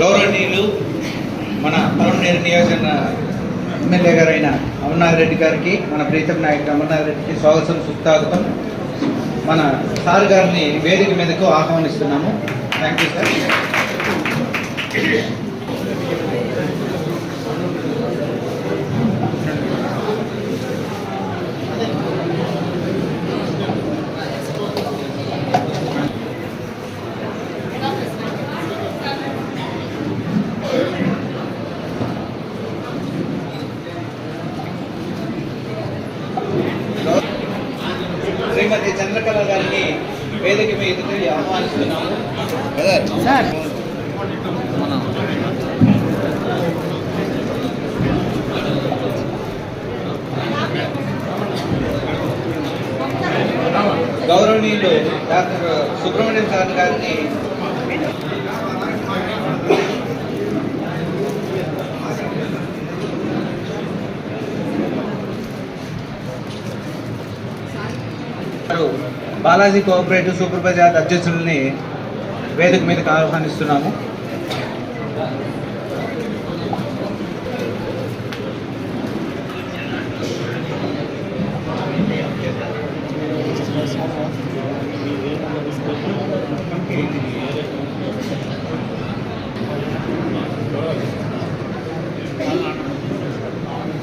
గౌరవనీయులు మన పొలంనేరు నియోజక ఎమ్మెల్యే గారైన అమర్నాథ్ రెడ్డి గారికి మన ప్రీతం నాయకుడు అమర్నాథ్ రెడ్డికి స్వాగతం సుస్వాగతం. మన సార్ గారిని వేదిక మీదకు ఆహ్వానిస్తున్నాము. Thank you sir Shrimati Chandrakala గారిని వేదిక మీదకి ఆహ్వానిస్తున్నాము? గౌరవనీయులు డాక్టర్ సుబ్రహ్మణ్యం సార్ గారిని బాలాజీ కోఆపరేటివ్ సూపర్ బజార్ అధ్యక్షుల్ని వేదిక మీదకి ఆహ్వానిస్తున్నాము.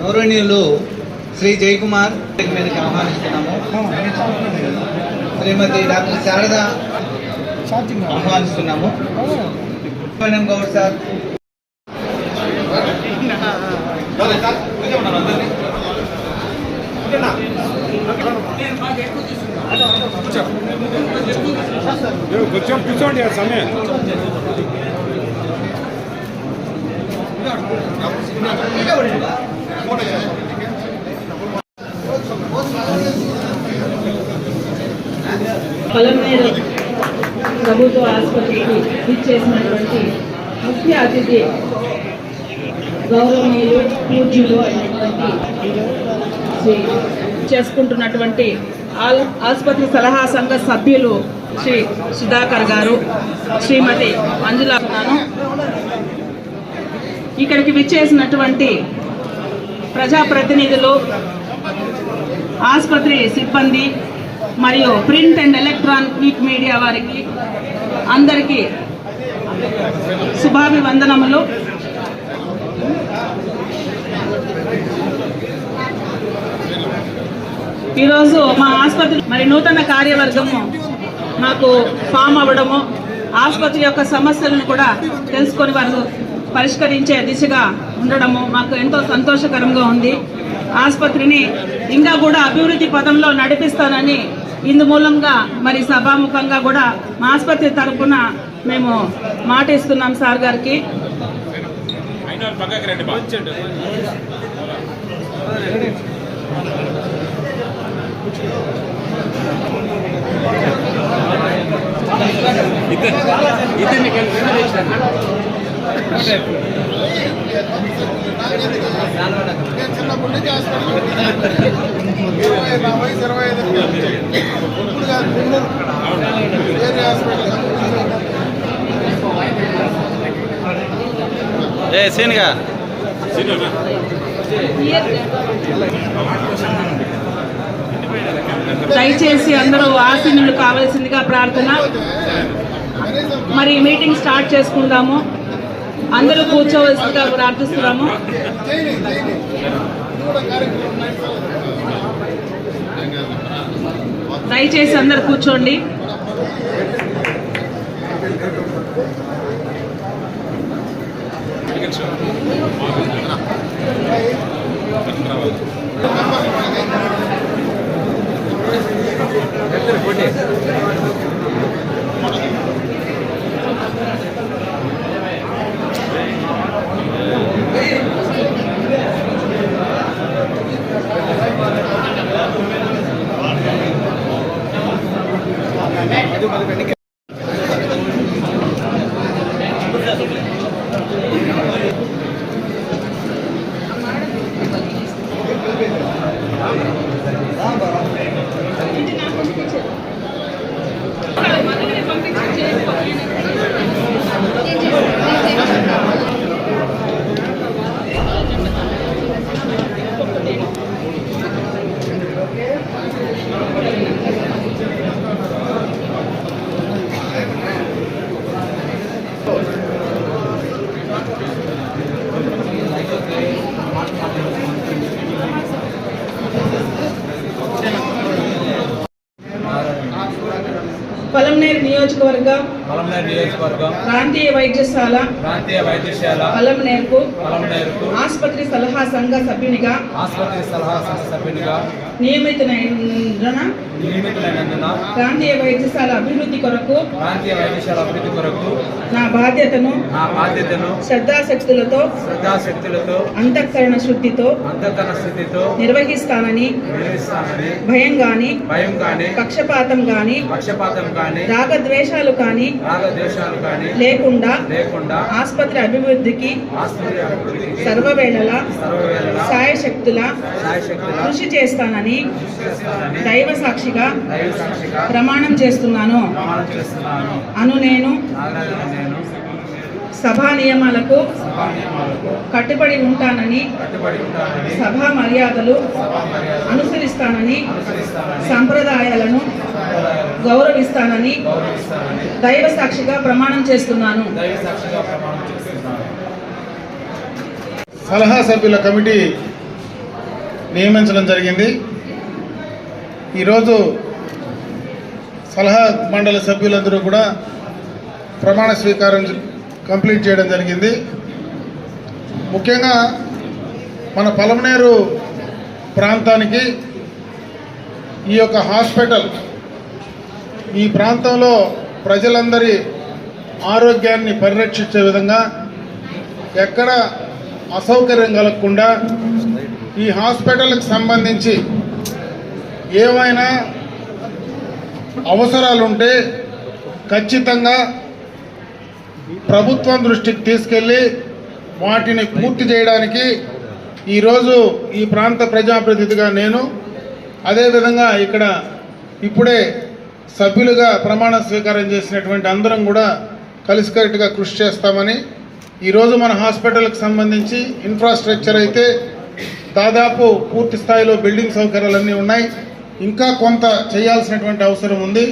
గౌరవనీయులు శ్రీ జయకుమార్ మీదకి ఆహ్వానిస్తున్నాము. శ్రీమతి డాక్టర్ శారద ఆహ్వానిస్తున్నాము. గౌడ్ సార్. కొంచెం కూర్చోండి ఆ సమయం. పొలమేర ప్రభుత్వ ఆసుపత్రికి ఇచ్చేసినటువంటి ముఖ్య అతిథి గౌరవనీయులు పూజ్యులు అయినటువంటి శ్రీ చేసుకుంటున్నటువంటి ఆల్ ఆసుపత్రి సలహా సంఘ సభ్యులు శ్రీ సుధాకర్ గారు శ్రీమతి మంజుల ఇక్కడికి విచ్చేసినటువంటి ప్రజాప్రతినిధులు ఆసుపత్రి సిబ్బంది మరియు ప్రింట్ అండ్ ఎలక్ట్రానిక్ మీడియా వారికి అందరికీ శుభాభివందనములు. ఈరోజు మా ఆసుపత్రి మరి నూతన కార్యవర్గము మాకు ఫామ్ అవ్వడము ఆసుపత్రి యొక్క సమస్యలను కూడా తెలుసుకొని వారు పరిష్కరించే దిశగా ఉండడము మాకు ఎంతో సంతోషకరంగా ఉంది. ఆసుపత్రిని ఇంకా కూడా అభివృద్ధి పదంలో నడిపిస్తానని ఇందు మూలంగా మరి సభాముఖంగా కూడా మా ఆసుపత్రి తరఫున మేము మాట ఇస్తున్నాం సార్ గారికి. పక్కకి రండి నేను చిన్నప్పటి నుంచి హాస్పిటల్ ఇరవై నా వయసు ఇరవై ఐదు ఇప్పుడు కాదు వేరే హాస్పిటల్ ఏ సీన్గా? దయచేసి అందరూ ఆసీనులు కావాల్సిందిగా ప్రార్థన. మరి మీటింగ్ స్టార్ట్ చేసుకుందాము. అందరూ కూర్చోవలసిందిగా ప్రార్థిస్తున్నాము. దయచేసి అందరు కూర్చోండి. राम राम ప్రాంతీయ వైద్యశాల ప్రాంతీయ వైద్యశాల పలంనేరుకు పలమనేరుకు ఆసుపత్రి సలహా సంఘ సభ్యునిగా ఆసుపత్రి సలహా సంఘ సభ్యునిగా నియమితులైన నియమితులైనందున ప్రాంతీయ వైద్యశాల అభివృద్ధి కొరకు ప్రాంతీయ వైద్యశాల అభివృద్ధి కొరకు నా బాధ్యతను నా బాధ్యతను శ్రద్ధాశక్తులతో శ్రద్ధాశక్తులతో అంతఃకరణ శుద్ధితో అంతఃకరణ స్థితితో నిర్వహిస్తానని నిర్వహిస్తానని భయం గాని భయం కానీ పక్షపాతం గాని పక్షపాతం కానీ రాగద్వేషాలు కాని రాగద్వేషాలు కానీ లేకుండా ఆసుపత్రి అభివృద్ధికి సర్వవేళలా సాయశక్తుల కృషి చేస్తానని దైవ సాక్షిగా ప్రమాణం చేస్తున్నాను. అను నేను సభా నియమాలకు కట్టుబడి ఉంటానని సభా మర్యాదలు అనుసరిస్తానని సంప్రదాయాలను గౌరవిస్తానని గౌరవిస్తానని దైవ సాక్షిగా ప్రమాణం చేస్తున్నాను. దైవ సాక్షిగా ప్రమాణం చేస్తున్నాను. సలహా సభ్యుల కమిటీ నియమించడం జరిగింది. ఈరోజు సలహా మండలి సభ్యులందరూ కూడా ప్రమాణ స్వీకారం కంప్లీట్ చేయడం జరిగింది. ముఖ్యంగా మన పలమనేరు ప్రాంతానికి ఈ యొక్క హాస్పిటల్ ఈ ప్రాంతంలో ప్రజలందరి ఆరోగ్యాన్ని పరిరక్షించే విధంగా ఎక్కడ అసౌకర్యం కలగకుండా ఈ హాస్పిటల్కి సంబంధించి ఏమైనా అవసరాలుంటే ఖచ్చితంగా ప్రభుత్వం దృష్టికి తీసుకెళ్ళి వాటిని పూర్తి చేయడానికి ఈరోజు ఈ ప్రాంత ప్రజాప్రతినిధిగా నేను అదేవిధంగా ఇక్కడ ఇప్పుడే సభ్యులుగా ప్రమాణ స్వీకారం చేసినటువంటి అందరం కూడా కలిసికట్టుగా కృషి చేస్తామని. ఈరోజు మన హాస్పిటల్కి సంబంధించి ఇన్ఫ్రాస్ట్రక్చర్ అయితే దాదాపు పూర్తి స్థాయిలో బిల్డింగ్ సౌకర్యాలన్నీ ఉన్నాయి. ఇంకా కొంత చేయాల్సినటువంటి అవసరం ఉంది.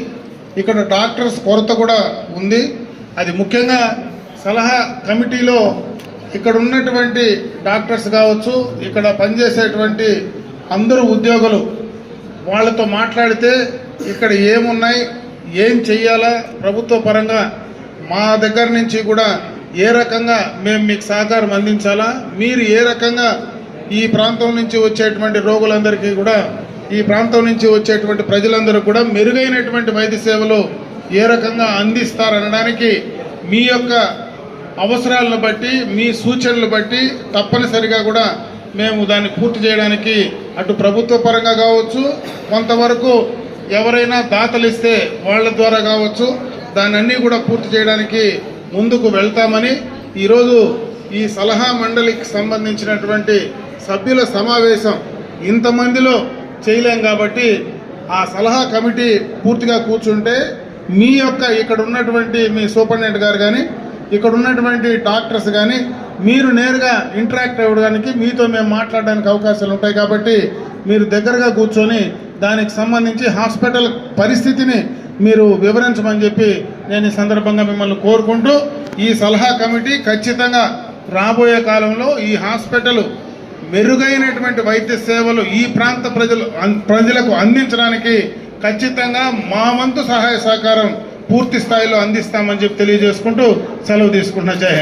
ఇక్కడ డాక్టర్స్ కొరత కూడా ఉంది. అది ముఖ్యంగా సలహా కమిటీలో ఇక్కడ ఉన్నటువంటి డాక్టర్స్ కావచ్చు ఇక్కడ పనిచేసేటువంటి అందరూ ఉద్యోగులు వాళ్ళతో మాట్లాడితే ఇక్కడ ఏమున్నాయి? ఏం చెయ్యాలా? ప్రభుత్వ పరంగా మా దగ్గర నుంచి కూడా ఏ రకంగా మేము మీకు సహకారం అందించాలా? మీరు ఏ రకంగా ఈ ప్రాంతం నుంచి వచ్చేటువంటి రోగులందరికీ కూడా ఈ ప్రాంతం నుంచి వచ్చేటువంటి ప్రజలందరూ కూడా మెరుగైనటువంటి వైద్య సేవలు ఏ రకంగా అందిస్తారనడానికి మీ యొక్క అవసరాలను బట్టి మీ సూచనలు బట్టి తప్పనిసరిగా కూడా మేము దాన్ని పూర్తి చేయడానికి అటు ప్రభుత్వ పరంగా కావచ్చు కొంతవరకు ఎవరైనా దాతలు ఇస్తే వాళ్ళ ద్వారా కావచ్చు దాన్ని కూడా పూర్తి చేయడానికి ముందుకు వెళ్తామని ఈరోజు ఈ సలహా మండలికి సంబంధించినటువంటి సభ్యుల సమావేశం ఇంతమందిలో చేయలేం కాబట్టి ఆ సలహా కమిటీ పూర్తిగా కూర్చుంటే మీ యొక్క ఇక్కడ ఉన్నటువంటి మీ సూపరింటెండెంట్ గారు కానీ ఇక్కడ ఉన్నటువంటి డాక్టర్స్ కానీ మీరు నేరుగా ఇంటరాక్ట్ అవ్వడానికి మీతో మేము మాట్లాడడానికి అవకాశాలు ఉంటాయి కాబట్టి మీరు దగ్గరగా కూర్చొని దానికి సంబంధించి హాస్పిటల్ పరిస్థితిని మీరు వివరించమని చెప్పి నేను ఈ సందర్భంగా మిమ్మల్ని కోరుకుంటూ ఈ సలహా కమిటీ ఖచ్చితంగా రాబోయే కాలంలో ఈ హాస్పిటల్ మెరుగైనటువంటి వైద్య సేవలు ఈ ప్రాంత ప్రజలు ప్రజలకు అందించడానికి ఖచ్చితంగా మా వంతు సహాయ సహకారం పూర్తి స్థాయిలో అందిస్తామని చెప్పి తెలియజేసుకుంటూ సెలవు తీసుకుంటున్నా. జై